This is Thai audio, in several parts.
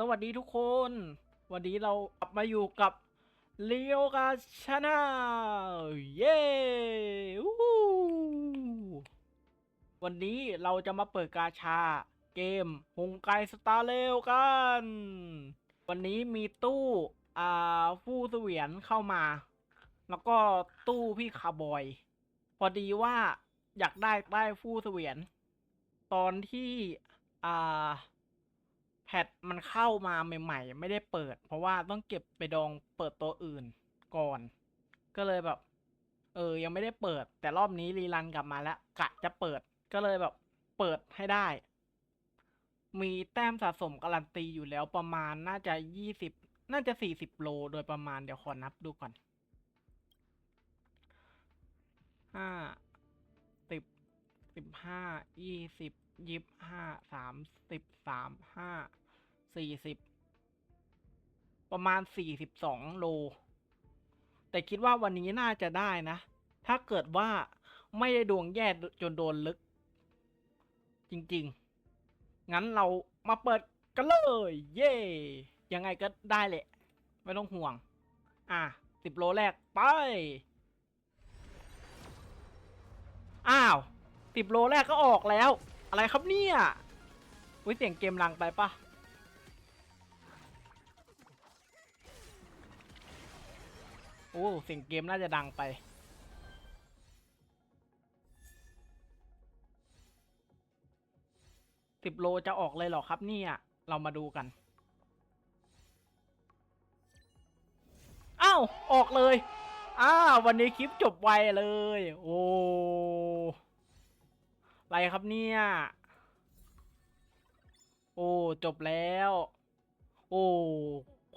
สวัสดีทุกคน วันนี้เรากลับมาอยู่กับเลียวกาชาแนลเย้วันนี้เราจะมาเปิดกาชา เกมฮงไกสตาร์เลวกัน วันนี้มีตู้อ่าผู้เสวียนเข้ามา แล้วก็ตู้พี่คาบอย พอดีว่าอยากได้ได้ผู้เสวียน ตอนที่อ่า แพทมันเข้ามาใหม่ๆ ไม่ได้เปิด เพราะว่าต้องเก็บไปดองเปิดตัวอื่นก่อน ก็เลยแบบ เออ ยังไม่ได้เปิด แต่รอบนี้รีรันกลับมาแล้วกะจะเปิดก็เลยแบบ เปิดให้ได้ มีแต้มสะสมการันตีอยู่แล้วประมาณน่าจะยี่สิบน่าจะสี่สิบโลโดยประมาณเดี๋ยวขอนับดูก่อนห้าสิบสิบห้ายี่สิบ ยี่สิบห้าสามสิบสามห้าสี่สิบประมาณสี่สิบสองโล แต่คิดว่าวันนี้น่าจะได้นะ ถ้าเกิดว่าไม่ได้ดวงแย่จนโดนลึก จริง ๆ งั้นเรามาเปิดกันเลย เย่ยังไงก็ได้แหละ ไม่ต้องห่วง อะสิบโลแรกไป อ้าวสิบโลแรกก็ออกแล้ว อะไรครับเนี่ยวิเสียงเกมลังไปปะโอ้เสียงเกมน่าจะดังไป สิบโลจะออกเลยเหรอครับเนี่ย เรามาดูกันอ้าวออกเลยอ้าววันนี้คลิปจบไวเลย โอ้ ไรครับเนี่ย โอ้ จบแล้ว โอ้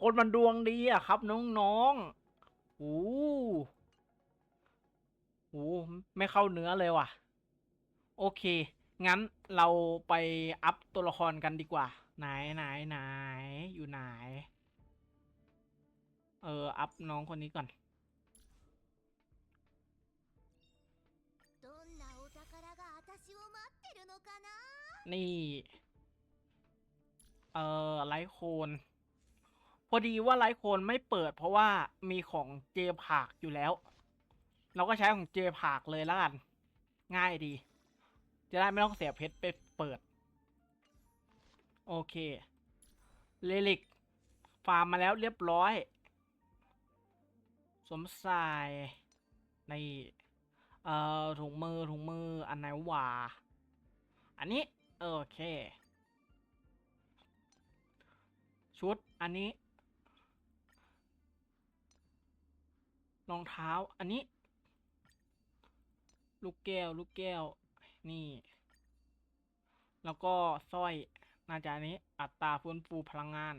คนมันดวงดีอะครับน้องๆโอ้โหไม่เข้าเนื้อเลยว่ะ โอเค งั้นเราไปอัพตัวละครกันดีกว่า ไหนไหนไหน อยู่ไหน เออ อัพน้องคนนี้ก่อน どんなお宝が 私を待ってるのかな นี่ เอ่อ ไลท์โคน พอดีว่าไลท์โคนไม่เปิด เพราะว่ามีของเจผากอยู่แล้ว เราก็ใช้ของเจผากเลยแล้วกัน ง่ายดี จะได้ไม่ต้องเสียเพชรไปเปิด โอเค เลลิก ฟาร์มมาแล้วเรียบร้อย สวมใส่ใน เอ่อถุงมือถุงมืออันไหนวะอันนี้ โอเค ชุดอันนี้รองเท้าอันนี้ ลูกแก้ว ลูกแก้ว นี่ แล้วก็สร้อยน่าจะอันนี้ อัตราฟื้นฟูพลังงาน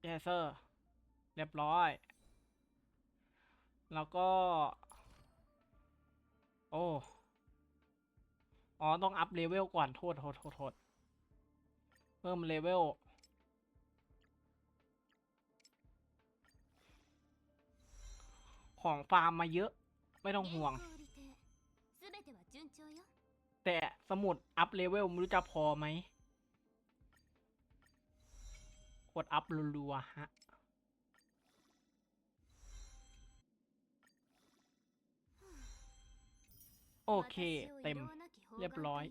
เยสเซอร์ เรียบร้อย แล้วก็ โอ้ อ๋อ ต้องอัพเลเวลก่อนโทษโทษโทษโทษเพิ่มเลเวลของฟาร์มมาเยอะ ไม่ต้องห่วง แต่สมุดอัพเลเวลไม่รู้จะพอไหมกดอัพรัวๆฮะ โอเค เต็ม เรียบร้อย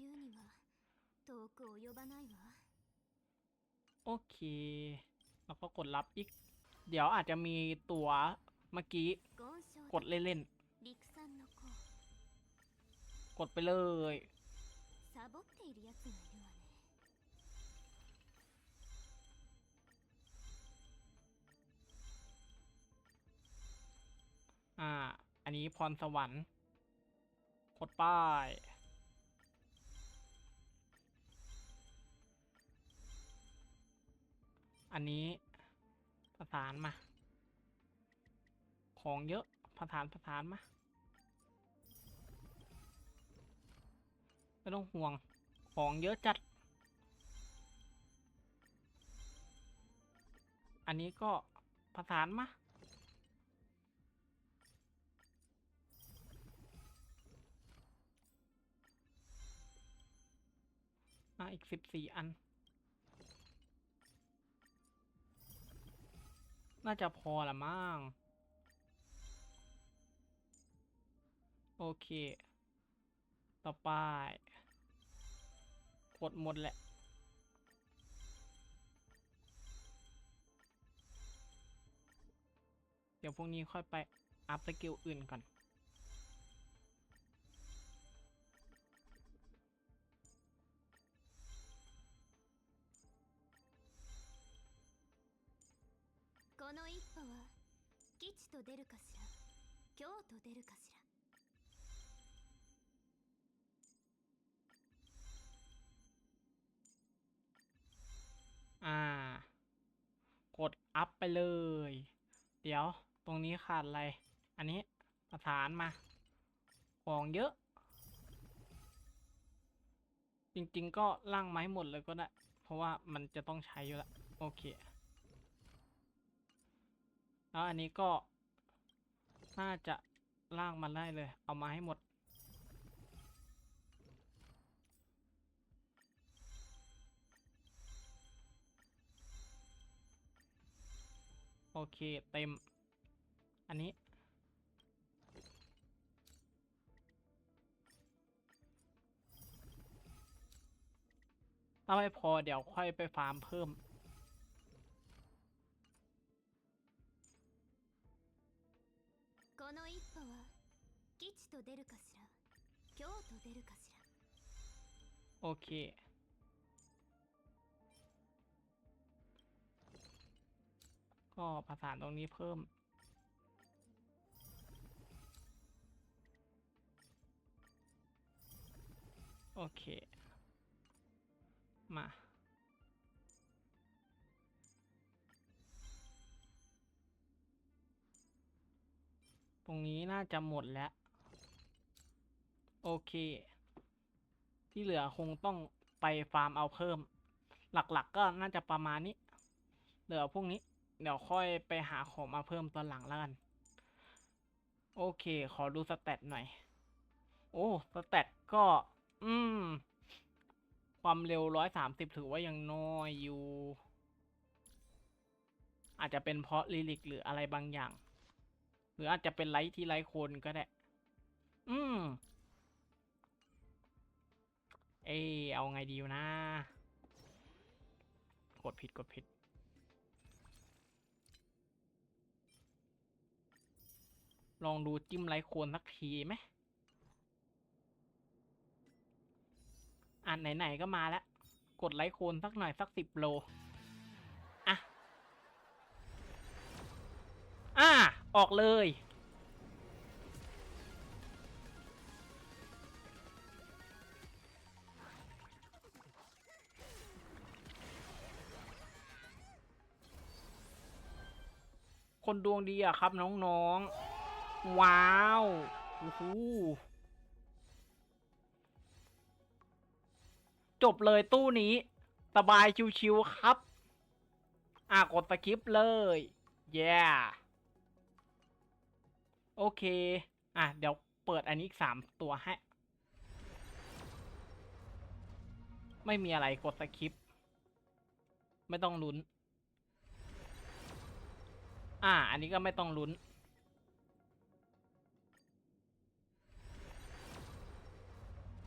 โอเคเราก็กดรับอีก เดี๋ยวอาจจะมีตัวเมื่อกี้ กดเล่นๆ กดไปเลย อ่า อันนี้พรสวรรค์ กดป้ายอันนี้ประสานมา ของเยอะประสานประสานมา ไม่ต้องห่วง ของเยอะจัด อันนี้ก็ประสานมา มาอีกสิบสี่อัน น่าจะพอละมั้งโอเค ต่อไปกดหมดแหละ เดี๋ยวพวกนี้ค่อยไปอัพสกิลอื่นก่อน と出るかしら凶と出るかしら อ่า กดอัพไปเลย เดี๋ยวตรงนี้ขาดอะไร อันนี้ประสานมา ของเยอะ จริงๆก็ล่างไม้หมดเลยก็ได้ เพราะว่ามันจะต้องใช้อยู่ละโอเค แล้วอันนี้ก็ น่าจะล่างมาได้เลย เอามาให้หมด โอเค เต็ม อันนี้ ถ้าไม่พอเดี๋ยวค่อยไปฟาร์มเพิ่ม と出るかしら凶と出るかしら โอเค ก็ประสานตรงนี้เพิ่ม โอเค มา ตรงนี้น่าจะหมดแล้ว โอเค ที่เหลือคงต้องไปฟาร์มเอาเพิ่ม หลักๆก็น่าจะประมาณนี้ เหลือพวกนี้ เดี๋ยวค่อยไปหาของมาเพิ่มตอนหลังแล้วกัน โอเค ขอดูสเตตหน่อย โอ้สเตตก็ อืม ความเร็วร้อยสามสิบถือว่ายังน้อยอยู่ อาจจะเป็นเพราะลิลิกหรืออะไรบางอย่าง หรืออาจจะเป็นไลท์ที่ไลท์คนก็ได้ อืม เอ้เอาไงดีวะนะ กดผิดกดผิด ลองดูจิ้มไลท์โคนสักทีไหมอ่านไหน ๆ ก็มาแล้ว กดไลค์โคนสักหน่อย สักสิบโล อะ อะ ออกเลย คนดวงดีอะครับน้องๆ ว้าวโอ้โหจบเลยตู้นี้ สบายชิวๆครับ อะกดสคริปเลยเย้โอเค อะ เดี๋ยวเปิดอันนี้อีกสามตัวให้ ไม่มีอะไรกดสคริป ไม่ต้องลุ้น อ่า อันนี้ก็ไม่ต้องลุ้น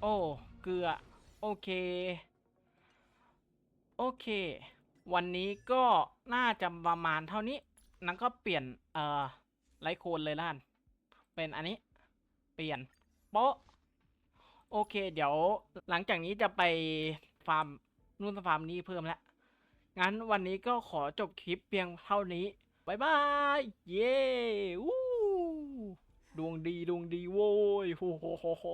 โอ้ เกลือ โอเค โอเค วันนี้ก็น่าจะประมาณเท่านี้ นั้นก็เปลี่ยน เอ่อ ไลโคนเลยละกันเป็นอันนี้ เปลี่ยนโป๊ะโอเค เดี๋ยวหลังจากนี้จะไปฟาร์มนู่นฟาร์มนี้เพิ่มแล้ว งั้นวันนี้ก็ขอจบคลิปเพียงเท่านี้ บายบาย เย้วู้ดวงดีดวงดีโว้ยโฮโฮโฮ